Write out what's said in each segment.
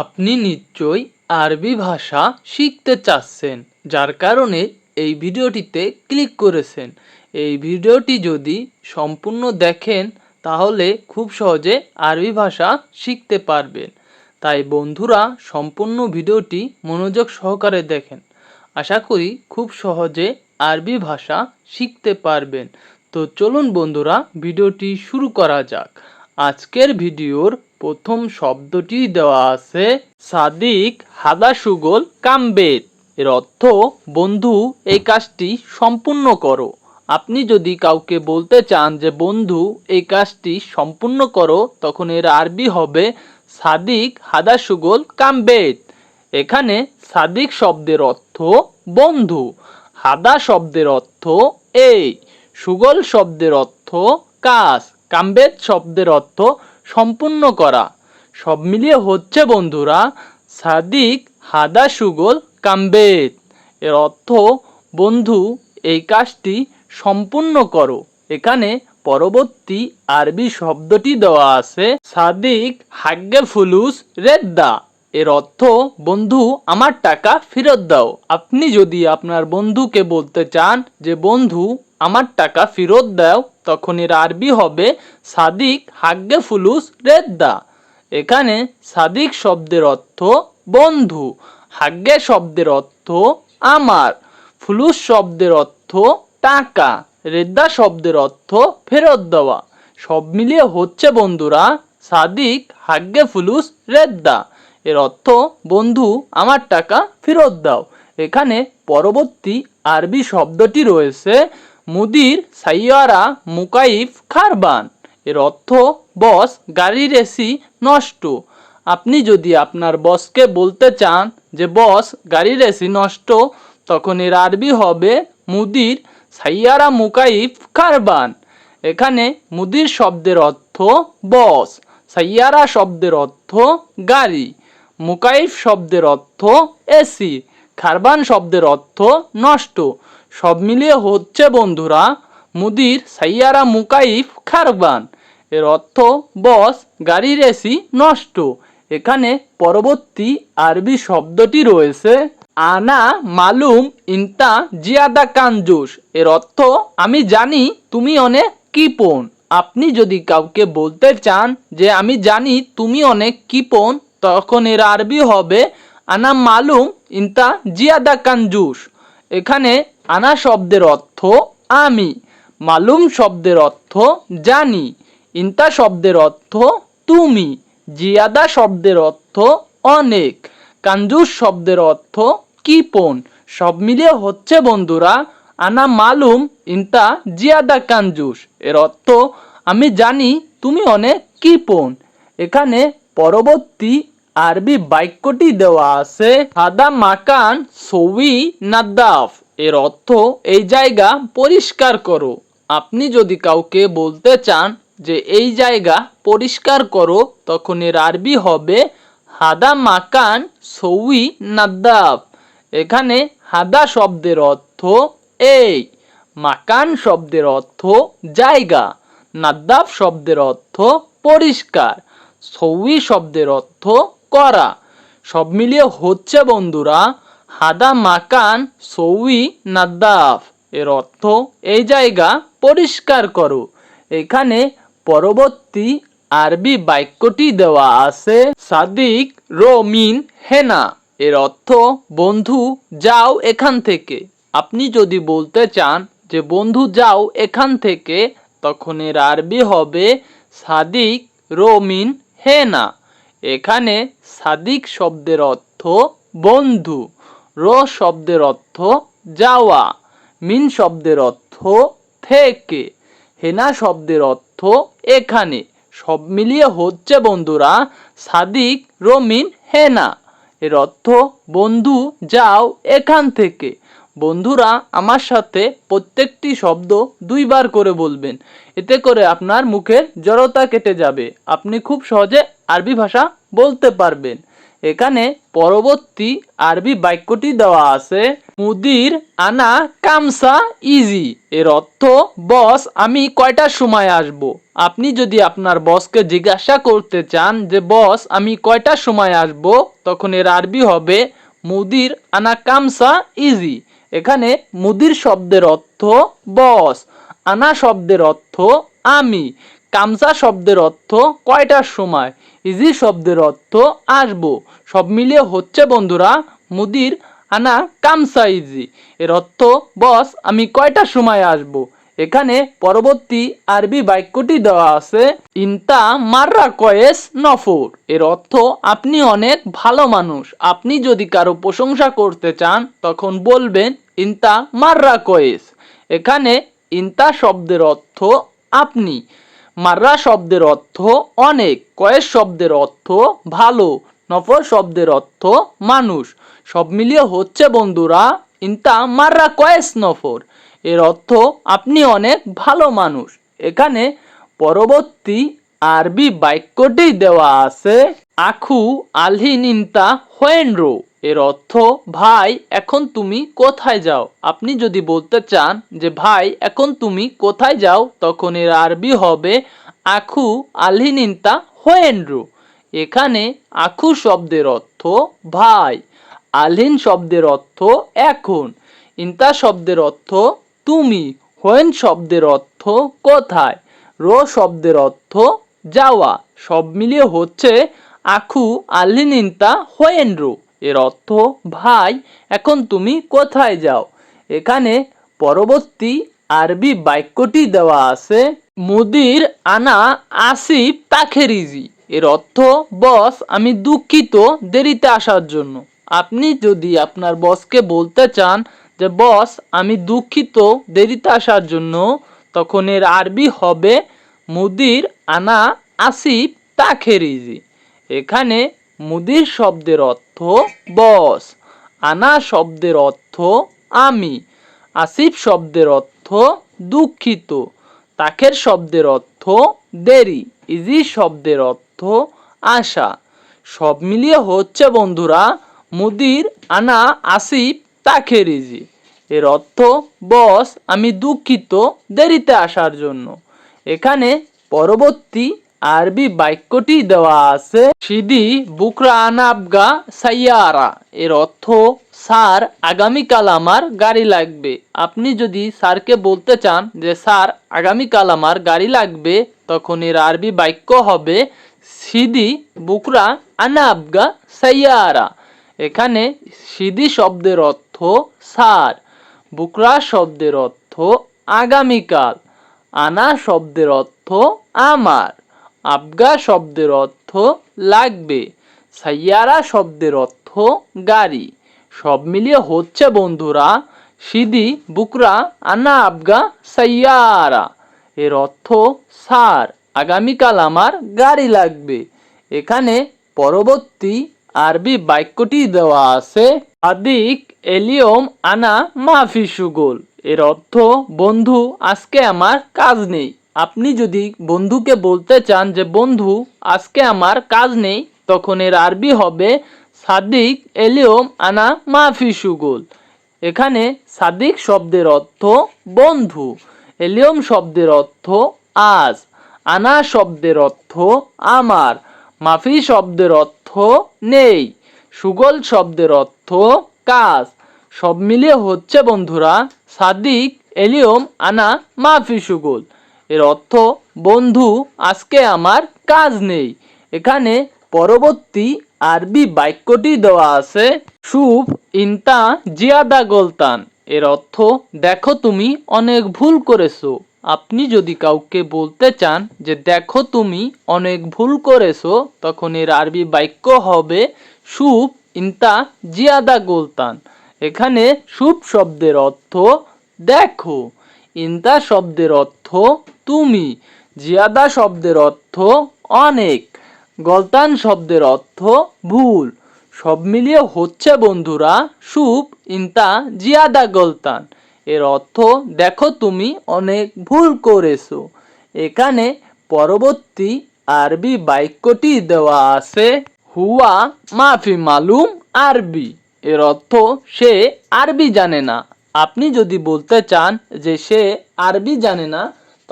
আপনি নিশ্চয়ই আরবি ভাষা শিখতে চাচ্ছেন, যার কারণে এই ভিডিওটিতে ক্লিক করেছেন। এই ভিডিওটি যদি সম্পূর্ণ দেখেন, তাহলে খুব সহজে আরবি ভাষা শিখতে পারবেন। তাই বন্ধুরা, সম্পূর্ণ ভিডিওটি মনোযোগ সহকারে দেখেন। আশা করি খুব সহজে আরবি ভাষা শিখতে পারবেন। তো চলুন বন্ধুরা, ভিডিওটি শুরু করা যাক। আজকের ভিডিওর প্রথম শব্দটি দেওয়া আছে সাদিক হাদা সুগল কামবেদ। এর অর্থ, বন্ধু, এই কাজটি সম্পূর্ণ করো। আপনি যদি কাউকে বলতে চান যে, বন্ধু, এই কাজটি সম্পূর্ণ করো, তখন এর আরবি হবে সাদিক হাদা সুগল কামবেদ। এখানে সাদিক শব্দের অর্থ, বন্ধু হাদা শব্দের অর্থ, এই সুগল শব্দের অর্থ, কাজ কামবেদ শব্দের অর্থ সম্পূর্ণ করা। সব মিলিয়ে হচ্ছে, বন্ধুরা, সাদিক হাদা সুগল কামবেদ। এর অর্থ, বন্ধু, এই কাজটি সম্পূর্ণ করো। এখানে পরবর্তী আরবি শব্দটি দেওয়া আছে, সাদিক হাগ্গে ফুলুস রেদ্দা। এর অর্থ, বন্ধু, আমার টাকা ফেরত দাও। আপনি যদি আপনার বন্ধুকে বলতে চান যে, বন্ধু আমার টাকা ফেরত দাও তখন এর আরবি হবে সাদিক হাগ্গে ফুলুস রেদ্দা। এখানে সাদিক শব্দের অর্থ বন্ধু, হাগ্গে শব্দের অর্থ আমার, ফুলুস শব্দের অর্থ টাকা, রেদ্দা শব্দের অর্থ ফেরত দেওয়া। সব মিলিয়ে হচ্ছে বন্ধুরা সাদিক হাগ্গে ফুলুস রেদ্দা। এর অর্থ বন্ধু, আমার টাকা ফেরত দাও। এখানে পরবর্তী আরবি শব্দটি রয়েছে মুদির সাইয়ারা মুকাইফ খারবান। এর অর্থ, বস, গাড়ির এসি নষ্ট। আপনি যদি আপনার বসকে বলতে চান যে, বস, গাড়ির এসি নষ্ট, তখন এর আরবি হবে, মুদির সাইয়ারা মুকাইফ কারবান এখানে মুদির শব্দের অর্থ, বস, সাইয়ারা শব্দের অর্থ, গাড়ি। মুকাইফ শব্দের অর্থ, এসি। খারবান শব্দের অর্থ, নষ্ট। সব মিলিয়ে হচ্ছে বন্ধুরা মুদির সাইয়ারা মুকাইফ খারবান। এর অর্থ, বস, গাড়ির এসি নষ্ট। এখানে পরবর্তী আরবি শব্দটি রয়েছে, আনা মালুম ইন্তা জিয়াদা কানজুস। এর অর্থ, আমি জানি তুমি অনেক কিপন। আপনি যদি কাউকে বলতে চান যে আমি জানি তুমি অনেক কিপন, তখন এর আরবি হবে, আনা মালুম ইন্তা জিয়াদা কানজুস। এখানে আনা শব্দের অর্থ আমি, মালুম শব্দের অর্থ জানি, ইন্তা শব্দের অর্থ তুমি, জিয়াদা শব্দের অর্থ অনেক, কাঞ্জুস শব্দের অর্থ কিপন, সব মিলিয়ে হচ্ছে বন্ধুরা, আনা মালুম, ইন্তা জিয়াদা কাঞ্জুস, এর অর্থ আমি জানি, তুমি অনেক কিপন। এখানে পরবর্তী আরবি বাক্যটি দেওয়া আছে, হাদা মাকান সৌই নাদ্দাফ। এর অর্থ, এই জায়গা পরিষ্কার করো। আপনি যদি কাউকে বলতে চান যে, এই জায়গা পরিষ্কার করো, তখন এর আরবি হবে, হাদা মাকান সৌই নাদ্দাফ। এখানে হাদা শব্দের অর্থ, এই। মাকান শব্দের অর্থ, জায়গা। নাদ্দাফ শব্দের অর্থ, পরিষ্কার। সৌই শব্দের অর্থ করা। সব মিলিয়ে হচ্ছে বন্ধুরা, হাদা মাকান সৌই নাদ্দাফ। এর অর্থ, এই জায়গা পরিষ্কার করো। এখানে পরবর্তী আরবি বাক্যটি দেওয়া আছে, সাদিক রোমিন হেনা। এর অর্থ, বন্ধু, যাও এখান থেকে। আপনি যদি বলতে চান যে, বন্ধু, যাও এখান থেকে, তখন এর আরবি হবে, সাদিক রোমিন হেনা। এখানে সাদিক শব্দের অর্থ বন্ধু, র শব্দের অর্থ যাওয়া, মিন শব্দের অর্থ থেকে, হেনা শব্দের অর্থ এখানে। সব মিলিয়ে হচ্ছে বন্ধুরা সাদিক রমিন হেনা। এর অর্থ বন্ধু, যাও এখান থেকে। বন্ধুরা আমার সাথে প্রত্যেকটি শব্দ দুইবার করে বলবেন। এতে করে আপনার মুখের জড়তা কেটে যাবে। আপনি খুব সহজে আরবি ভাষা বলতে পারবেন। এখানে পরবর্তী আরবি বাক্যটি দেওয়া আছে, মুদির আনা কামসা ইজি। এর অর্থ, বস, আমি কয়টার সময় আসব? আপনি যদি আপনার বসকে জিজ্ঞাসা করতে চান যে, বস, আমি কয়টার সময় আসব? তখন এর আরবি হবে, মুদির আনা কামসা ইজি। এখানে মুদির শব্দের অর্থ, বস। আনা শব্দের অর্থ আমি কামসা শব্দের অর্থ কয়টার সময়, ইজি শব্দের অর্থ আসব। সব মিলিয়ে হচ্ছে বন্ধুরা, মুদির আনা কামসা ইজি। এর অর্থ, বস, আমি কয়টার সময় আসব? এখানে পরবর্তী আরবি বাক্যটি দেওয়া আছে, ইনতা মাররা কয়েস নফর। এর অর্থ, আপনি অনেক ভালো মানুষ। আপনি যদি কারও প্রশংসা করতে চান, তখন বলবেন, ইনতা মাররা কয়েস। এখানে ইনতা শব্দের অর্থ আপনি। মাররা শব্দের অর্থ অনেক, কয়েস শব্দের অর্থ ভালো নফর শব্দের অর্থ মানুষ। সব মিলিয়ে হচ্ছে বন্ধুরা, ইন্তা মাররা কয়েস নফর এর অর্থ আপনি অনেক ভালো মানুষ। এখানে পরবর্তী আরবি বাক্যটি দেওয়া আছে, আখু আলহিন ইনতা হোয়েনরো এর অর্থ, ভাই, এখন তুমি কোথায় যাও? আপনি যদি বলতে চান যে, ভাই, এখন তুমি কোথায় যাও? তখন এর আরবি হবে আখু আলহিন ইনতা হোয়েনরো। এখানে আখু শব্দের অর্থ, ভাই আলহিন শব্দের অর্থ, এখন ইন্তা শব্দের অর্থ, তুমি হোয়েন শব্দের অর্থ, কোথায় রো শব্দের অর্থ, যাওয়া সব মিলিয়ে হচ্ছে আখু আলহিন ইন্তা হোয়েন রো এর অর্থ, ভাই, এখন তুমি কোথায় যাও? এখানে পরবর্তী আরবি বাক্যটি দেওয়া আছে, মুদির আনা আসিফ তাখেরিজি। এর অর্থ, বস, আমি দুঃখিত দেরিতে আসার জন্য। আপনি যদি আপনার বসকে বলতে চান যে, বস, আমি দুঃখিত দেরিতে আসার জন্য, তখন এর আরবি হবে, মুদির আনা আসিফ তাখেরিজি। এখানে মুদির শব্দের অর্থ বস, আনা শব্দের অর্থ আমি, আসিফ শব্দের অর্থ দুঃখিত, তাকের শব্দের অর্থ দেরি, ইজি শব্দের অর্থ আশা। সব মিলিয়ে হচ্ছে বন্ধুরা, মুদির, আনা, আসিফ, তাকের ইজি। এর অর্থ বস, আমি দুঃখিত, দেরিতে আসার জন্য। এখানে পরবর্তী আরবি বাক্যটি দেওয়া আছে, সিদি বুকরা আনাবগা সাইয়ারা। এর অর্থ, স্যার, আগামীকাল আমার গাড়ি লাগবে। আপনি যদি স্যারকে বলতে চান যে, স্যার, আগামীকাল আমার গাড়ি লাগবে, তখন এর আরবি বাক্য হবে, সিদি বুকরা আনাবগা সাইয়ারা। এখানে সিদি শব্দের অর্থ, স্যার। বুকরা শব্দের অর্থ, আগামীকাল। আনা শব্দের অর্থ, আমার। আবগা শব্দের অর্থ লাগবে। সাইয়ারা শব্দের অর্থ গাড়ি। সব মিলিয়ে হচ্ছে বন্ধুরা, সিদি, বুকরা আনা আবগা, সাইয়ারা। এর অর্থ স্যার আগামীকাল আমার গাড়ি লাগবে। এখানে পরবর্তী আরবি বাক্যটি দেওয়া আছে আদিক এলিয়ম, আনা, মাফি, সুগোল। এর অর্থ, বন্ধু, আজকে আমার কাজ নেই। আপনি যদি বন্ধুকে বলতে চান যে, বন্ধু, আজকে আমার কাজ নেই, তখন এর আরবি হবে সাদিক এলিয়ম আনা মাফি সুগোল। এখানে সাদিক শব্দের অর্থ বন্ধু, এলিয়ম শব্দের অর্থ আজ, আনা শব্দের অর্থ আমার, মাফি শব্দের অর্থ নেই, সুগল শব্দের অর্থ কাজ। সব মিলিয়ে হচ্ছে বন্ধুরা, সাদিক, এলিয়ম, আনা, মাফি সুগল। এর অর্থ, বন্ধু, আজকে আমার কাজ নেই। এখানে পরবর্তী আরবি বাক্যটি দেওয়া আছে সুপ ইনতা জিয়াদা গোলতান। এর অর্থ, দেখো তুমি অনেক ভুল করেছ। আপনি যদি কাউকে বলতে চান যে, দেখো তুমি অনেক ভুল করেছ, তখন এর আরবি বাক্য হবে সুপ ইনতা জিয়াদা গোলতান। এখানে সুপ শব্দের অর্থ, দেখো। ইনতা শব্দের অর্থ তুমি জিয়াদা শব্দের অর্থ অনেক, গলতান শব্দের অর্থ ভুল। সব মিলিয়ে হচ্ছে বন্ধুরা সুপ, ইনতা, জিয়াদা, গলতান। এর অর্থ দেখো তুমি অনেক ভুল করেছ। এখানে পরবর্তী আরবি বাক্যটি দেওয়া আছে, হুয়া মাফি মালুম আরবি। এর অর্থ সে আরবি জানে না। আপনি যদি বলতে চান যে সে আরবি জানে না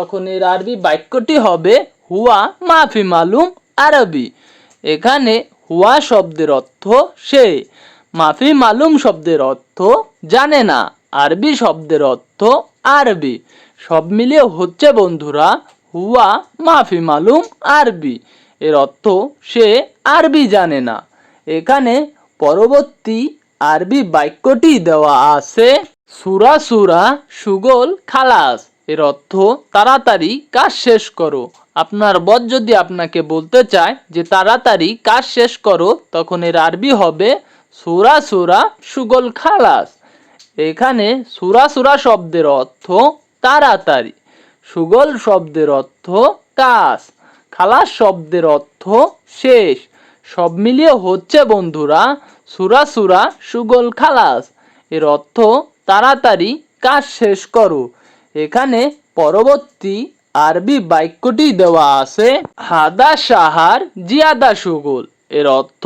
তখন এর আরবি বাক্যটি হবে হুয়া মাফি মালুম আরবি। এখানে হুয়া শব্দের অর্থ সে, মাফি মালুম শব্দের অর্থ জানে না, আরবি শব্দের অর্থ আরবি। সব মিলিয়ে হচ্ছে বন্ধুরা হুয়া মাফি মালুম আরবি, এর অর্থ সে আরবি জানে না। এখানে পরবর্তী আরবি বাক্যটি দেওয়া আছে, সুরা সুরা সুগল খালাস। এর অর্থ, তাড়াতাড়ি কাজ শেষ করো। আপনার বদ যদি আপনাকে বলতে চায় যে, তাড়াতাড়ি কাজ শেষ করো তখন এর আরবি হবে, সুরা সুরা সুগল খালাস এখানে সুরা সুরা শব্দের অর্থ, তাড়াতাড়ি সুগল শব্দের অর্থ, কাজ খালাস শব্দের অর্থ, শেষ সব মিলিয়ে হচ্ছে, বন্ধুরা, সুরা সুরা সুগল খালাস এর অর্থ, তাড়াতাড়ি কাজ শেষ করো এখানে পরবর্তী আরবি বাক্যটি দেওয়া আছে, হাদা সাহার জিয়াদা সুগল এর অর্থ,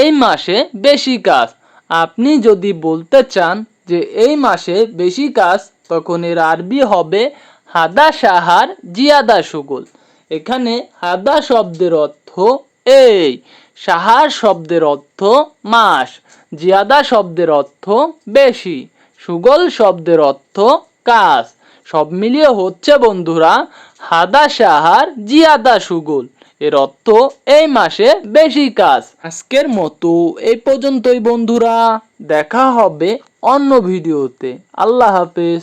এই মাসে বেশি কাজ। আপনি যদি বলতে চান যে, এই মাসে বেশি কাজ, তখন এর আরবি হবে, হাদা সাহার জিয়াদা সুগল এখানে হাদা শব্দের অর্থ, এই। সাহার শব্দের অর্থ, মাস। জিয়াদা শব্দের অর্থ, বেশি। সুগল শব্দের অর্থ, কাজ। সব মিলিয়ে হচ্ছে বন্ধুরা হাদা সাহার জিয়াদা সুগুল। এর অর্থ এই মাসে বেশি কাজ। আজকের মতো এই পর্যন্তই বন্ধুরা। দেখা হবে অন্য ভিডিওতে। আল্লাহ হাফেজ।